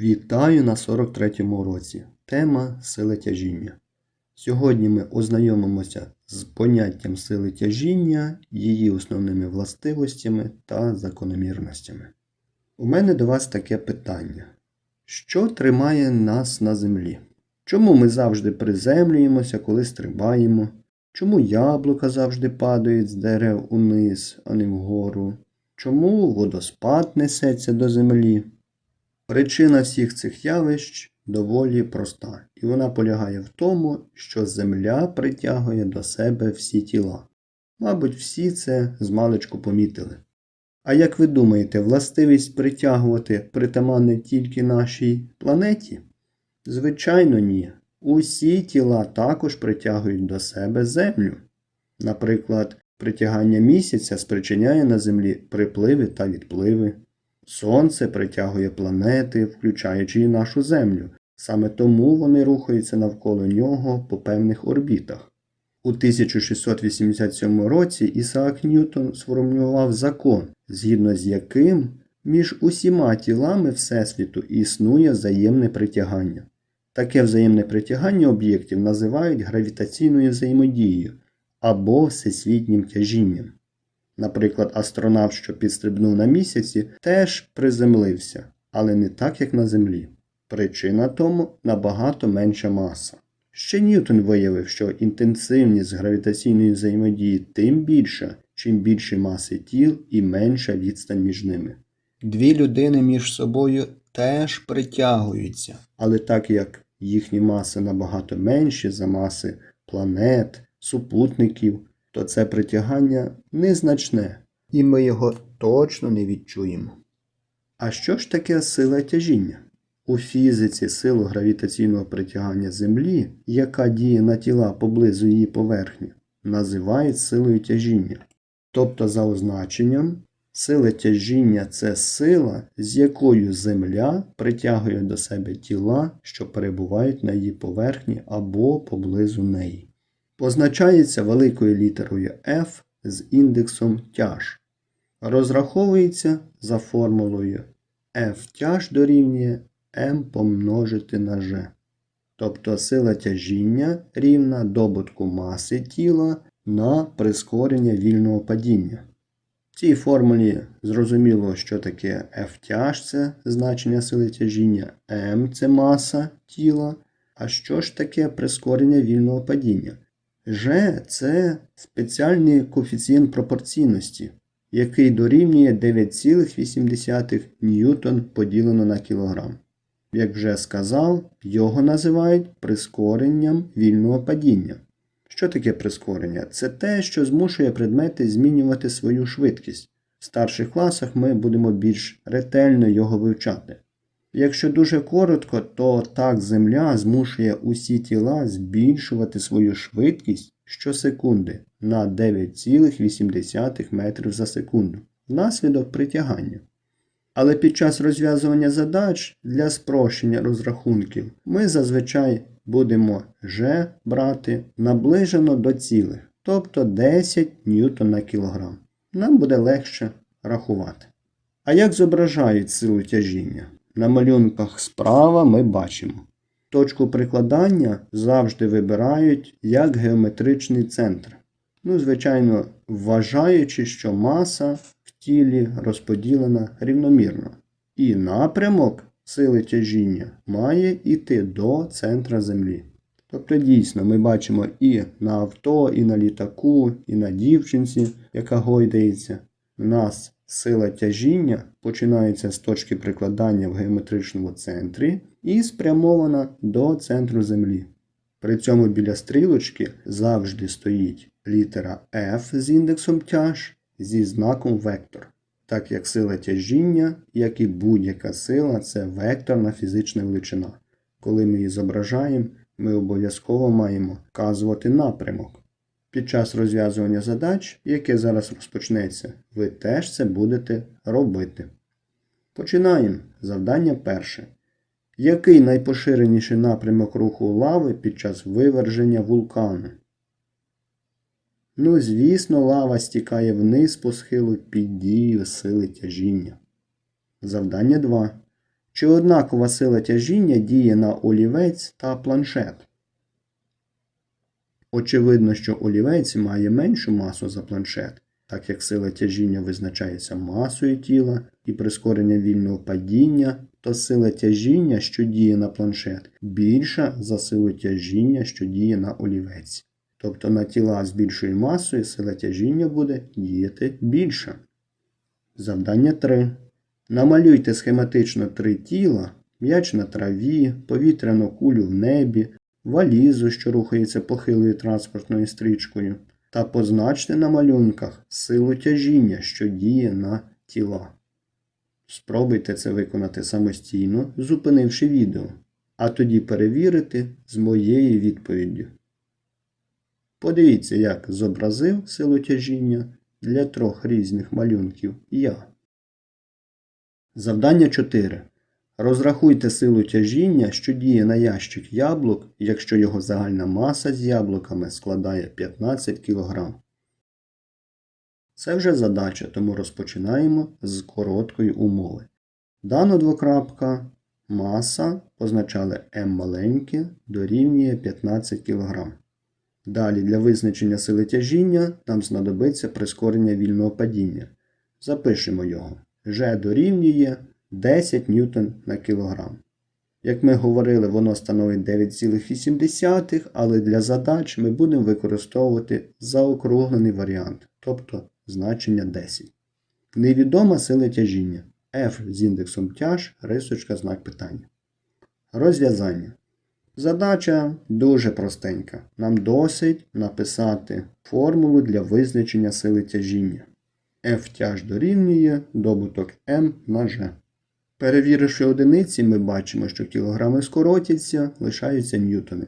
Вітаю на 43-му році. Тема сили тяжіння. Сьогодні ми ознайомимося з поняттям сили тяжіння, її основними властивостями та закономірностями. У мене до вас таке питання: що тримає нас на землі? Чому ми завжди приземлюємося, коли стрибаємо? Чому яблука завжди падають з дерев униз, а не вгору? Чому водоспад несеться до землі? Причина всіх цих явищ доволі проста, і вона полягає в тому, що Земля притягує до себе всі тіла. Мабуть, всі це змалечку помітили. А як ви думаєте, властивість притягувати притаманне тільки нашій планеті? Звичайно, ні. Усі тіла також притягують до себе Землю. Наприклад, притягання місяця спричиняє на Землі припливи та відпливи. Сонце притягує планети, включаючи і нашу Землю. Саме тому вони рухаються навколо нього по певних орбітах. У 1687 році Ісаак Ньютон сформулював закон, згідно з яким між усіма тілами Всесвіту існує взаємне притягання. Таке взаємне притягання об'єктів називають гравітаційною взаємодією або всесвітнім тяжінням. Наприклад, астронавт, що підстрибнув на місяці, теж приземлився, але не так, як на Землі. Причина тому набагато менша маса. Ще Ньютон виявив, що інтенсивність гравітаційної взаємодії тим більша, чим більше маси тіл і менша відстань між ними. Дві людини між собою теж притягуються, але так як їхні маси набагато менші за маси планет, супутників, то це притягання незначне, і ми його точно не відчуємо. А що ж таке сила тяжіння? У фізиці силу гравітаційного притягання Землі, яка діє на тіла поблизу її поверхні, називають силою тяжіння. Тобто, за означенням, сила тяжіння це сила, з якою Земля притягує до себе тіла, що перебувають на її поверхні або поблизу неї. Позначається великою літерою F з індексом тяж. Розраховується за формулою F тяж дорівнює m помножити на g. Тобто сила тяжіння рівна добутку маси тіла на прискорення вільного падіння. В цій формулі зрозуміло, що таке F тяж це значення сили тяжіння, m це маса тіла. А що ж таке прискорення вільного падіння? G це спеціальний коефіцієнт пропорційності, який дорівнює 9,8 ньютон поділено на кілограм. Як вже сказав, його називають прискоренням вільного падіння. Що таке прискорення? Це те, що змушує предмети змінювати свою швидкість. В старших класах ми будемо більш ретельно його вивчати. Якщо дуже коротко, то так Земля змушує усі тіла збільшувати свою швидкість щосекунди на 9,8 метрів за секунду внаслідок притягання. Але під час розв'язування задач для спрощення розрахунків ми зазвичай будемо G брати наближено до цілих, тобто 10 ньютон на кілограм. Нам буде легше рахувати. А як зображають силу тяжіння? На малюнках справа ми бачимо. Точку прикладання завжди вибирають як геометричний центр. Ну, звичайно, вважаючи, що маса в тілі розподілена рівномірно. І напрямок сили тяжіння має йти до центра Землі. Тобто, дійсно, ми бачимо і на авто, і на літаку, і на дівчинці, яка гойдається. У нас сила тяжіння починається з точки прикладання в геометричному центрі і спрямована до центру Землі. При цьому біля стрілочки завжди стоїть літера F з індексом тяж зі знаком вектор. Так як сила тяжіння, як і будь-яка сила, це векторна фізична величина. Коли ми її зображаємо, ми обов'язково маємо вказувати напрямок. Під час розв'язування задач, яке зараз розпочнеться, ви теж це будете робити. Починаємо. Завдання перше. Який найпоширеніший напрямок руху лави під час виверження вулкану? Ну, звісно, лава стікає вниз по схилу під дією сили тяжіння. Завдання 2. Чи однакова сила тяжіння діє на олівець та планшет? Очевидно, що олівець має меншу масу за планшет, так як сила тяжіння визначається масою тіла і прискорення вільного падіння, то сила тяжіння, що діє на планшет, більша за силу тяжіння, що діє на олівець. Тобто на тіла з більшою масою сила тяжіння буде діяти більше. Завдання 3. Намалюйте схематично три тіла, м'яч на траві, повітряну кулю в небі, валізу, що рухається похилою транспортною стрічкою, та позначте на малюнках силу тяжіння, що діє на тіла. Спробуйте це виконати самостійно, зупинивши відео, а тоді перевірити з моєю відповіддю. Подивіться, як зобразив силу тяжіння для трьох різних малюнків я. Завдання 4. Розрахуйте силу тяжіння, що діє на ящик яблук, якщо його загальна маса з яблуками складає 15 кг. Це вже задача, тому розпочинаємо з короткої умови. Дано двокрапка маса позначали m маленьке дорівнює 15 кг. Далі для визначення сили тяжіння нам знадобиться прискорення вільного падіння. Запишемо його. G дорівнює 10 ньютон на кілограм. Як ми говорили, воно становить 9,8, але для задач ми будемо використовувати заокруглений варіант, тобто значення 10. Невідома сила тяжіння. F з індексом тяж, рисочка, знак питання. Розв'язання. Задача дуже простенька. Нам досить написати формулу для визначення сили тяжіння. F тяж дорівнює добуток m на g. Перевіривши одиниці, ми бачимо, що кілограми скоротяться, лишаються ньютони.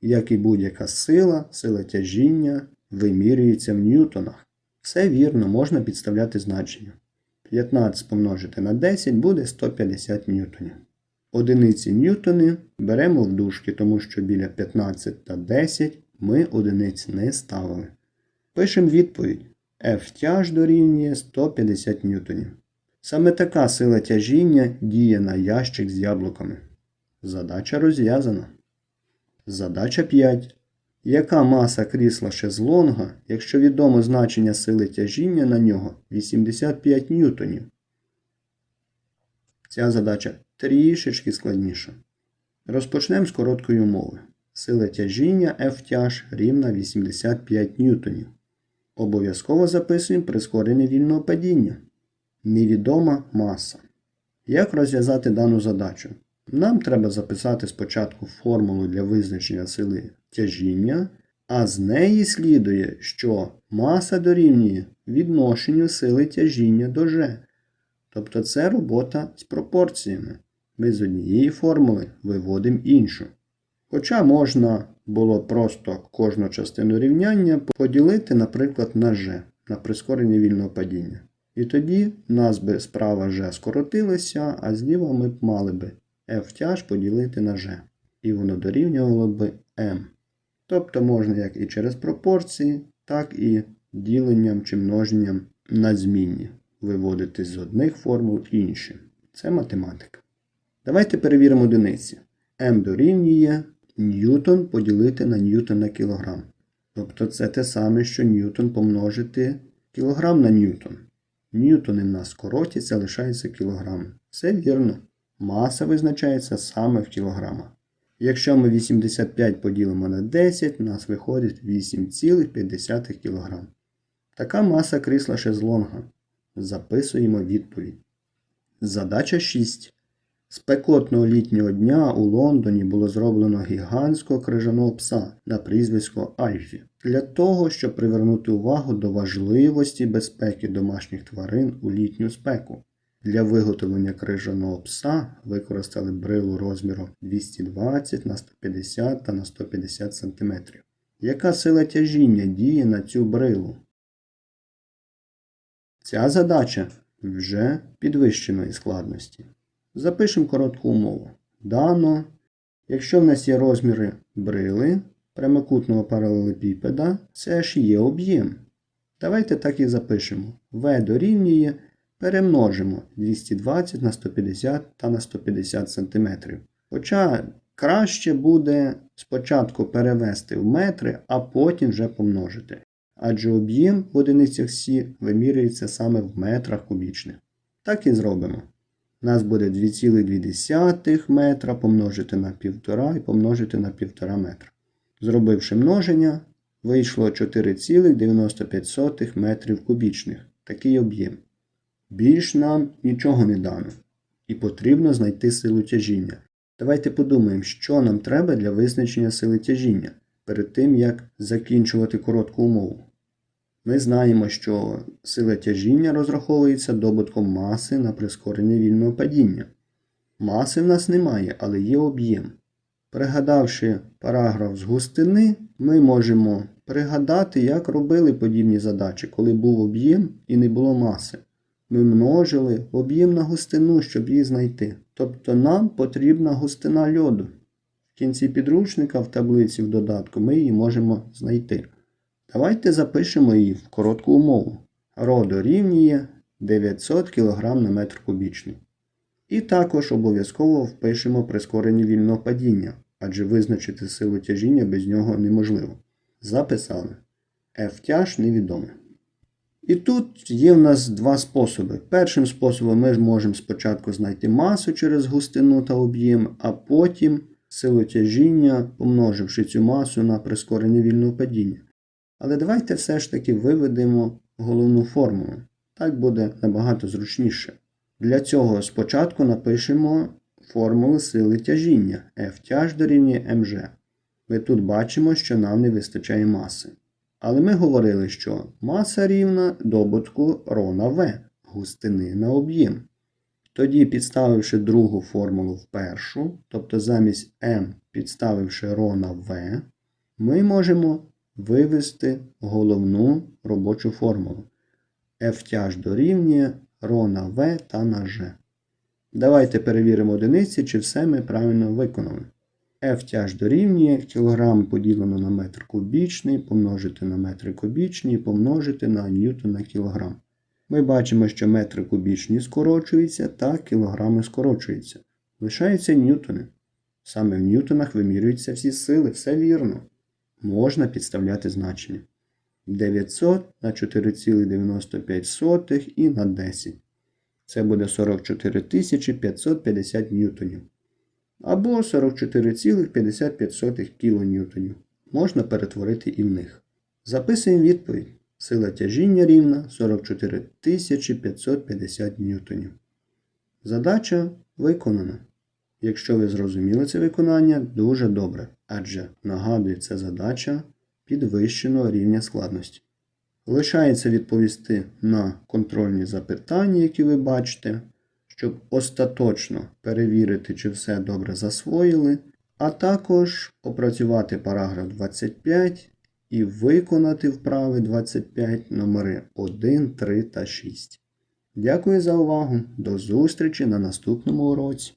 Як і будь-яка сила, сила тяжіння вимірюється в ньютонах. Все вірно, можна підставляти значення. 15 помножити на 10 буде 150 ньютонів. Одиниці ньютони беремо в дужки, тому що біля 15 та 10 ми одиниць не ставили. Пишемо відповідь. F тяж дорівнює 150 ньютонів. Саме така сила тяжіння діє на ящик з яблуками. Задача розв'язана. Задача 5. Яка маса крісла шезлонга, якщо відомо значення сили тяжіння на нього 85 ньютонів? Ця задача трішечки складніша. Розпочнемо з короткої умови. Сила тяжіння F тяж рівна 85 ньютонів. Обов'язково записуємо прискорене вільного падіння. Невідома маса. Як розв'язати дану задачу? Нам треба записати спочатку формулу для визначення сили тяжіння, а з неї слідує, що маса дорівнює відношенню сили тяжіння до G. Тобто це робота з пропорціями. Ми з однієї формули виводимо іншу. Хоча можна було просто кожну частину рівняння поділити, наприклад, на G, на прискорення вільного падіння. І тоді нас би справа G скоротилася, а зліва ми б мали би F тяж поділити на G. І воно дорівнювало би M. Тобто можна як і через пропорції, так і діленням чи множенням на змінні виводити з одних формул інші. Це математика. Давайте перевіримо одиниці. М дорівнює ньютон поділити на ньютон на кілограм. Тобто це те саме, що ньютон помножити кілограм на ньютон. Ньютони в нас коротяться, лишаються кілограми. Все вірно. Маса визначається саме в кілограмах. Якщо ми 85 поділимо на 10, у нас виходить 8,5 кг. Така маса крісла шезлонга. Записуємо відповідь. Задача 6. Спекотного літнього дня у Лондоні було зроблено гігантського крижаного пса на прізвисько Альфі для того, щоб привернути увагу до важливості безпеки домашніх тварин у літню спеку. Для виготовлення крижаного пса використали брилу розміром 220 на 150 та на 150 см. Яка сила тяжіння діє на цю брилу? Ця задача вже підвищеної складності. Запишемо коротку умову. Дано, якщо в нас є розміри брили прямокутного паралелепіпеда, це ж є об'єм. Давайте так і запишемо. В дорівнює перемножимо 220 на 150 та на 150 см. Хоча краще буде спочатку перевести в метри, а потім вже помножити. Адже об'єм в одиницях Сі вимірюється саме в метрах кубічних. Так і зробимо. У нас буде 2,2 метра помножити на 1,5 і помножити на 1,5 метра. Зробивши множення, вийшло 4,95 метрів кубічних. Такий об'єм. Більш нам нічого не дано. І потрібно знайти силу тяжіння. Давайте подумаємо, що нам треба для визначення сили тяжіння перед тим, як закінчувати коротку умову. Ми знаємо, що сила тяжіння розраховується добутком маси на прискорення вільного падіння. Маси в нас немає, але є об'єм. Пригадавши параграф з густини, ми можемо пригадати, як робили подібні задачі, коли був об'єм і не було маси. Ми множили об'єм на густину, щоб її знайти. Тобто нам потрібна густина льоду. В кінці підручника в таблиці в додатку ми її можемо знайти. Давайте запишемо її в коротку умову. Ро дорівнює 900 кг на метр кубічний. І також обов'язково впишемо прискорення вільного падіння, адже визначити силу тяжіння без нього неможливо. Записали. F тяж невідоме. І тут є в нас два способи. Першим способом ми можемо спочатку знайти масу через густину та об'єм, а потім силу тяжіння, помноживши цю масу на прискорення вільного падіння. Але давайте все ж таки виведемо головну формулу. Так буде набагато зручніше. Для цього спочатку напишемо формулу сили тяжіння F тяж дорівнює mg. Ми тут бачимо, що нам не вистачає маси. Але ми говорили, що маса рівна добутку ρ на В, густини на об'єм. Тоді, підставивши другу формулу в першу, тобто замість m підставивши ρ на В, ми можемо вивести головну робочу формулу. F тяж дорівнює ρ на В та на G. Давайте перевіримо одиниці, чи все ми правильно виконали. F тяж дорівнює кілограм поділено на метр кубічний, помножити на метри кубічні, помножити на ньютон на кілограм. Ми бачимо, що метри кубічні скорочуються та кілограми скорочуються. Лишаються ньютони. Саме в ньютонах вимірюються всі сили, все вірно. Можна підставляти значення. 900 на 4,95 і на 10. Це буде 44 550 ньютонів. Або 44,55 кН. Можна перетворити і в них. Записуємо відповідь. Сила тяжіння рівна 44 550 ньютонів. Задача виконана. Якщо ви зрозуміли це виконання, дуже добре, адже нагадує це задача підвищеного рівня складності. Лишається відповісти на контрольні запитання, які ви бачите, щоб остаточно перевірити, чи все добре засвоїли, а також опрацювати параграф 25 і виконати вправи 25 номери 1, 3 та 6. Дякую за увагу. До зустрічі на наступному уроці.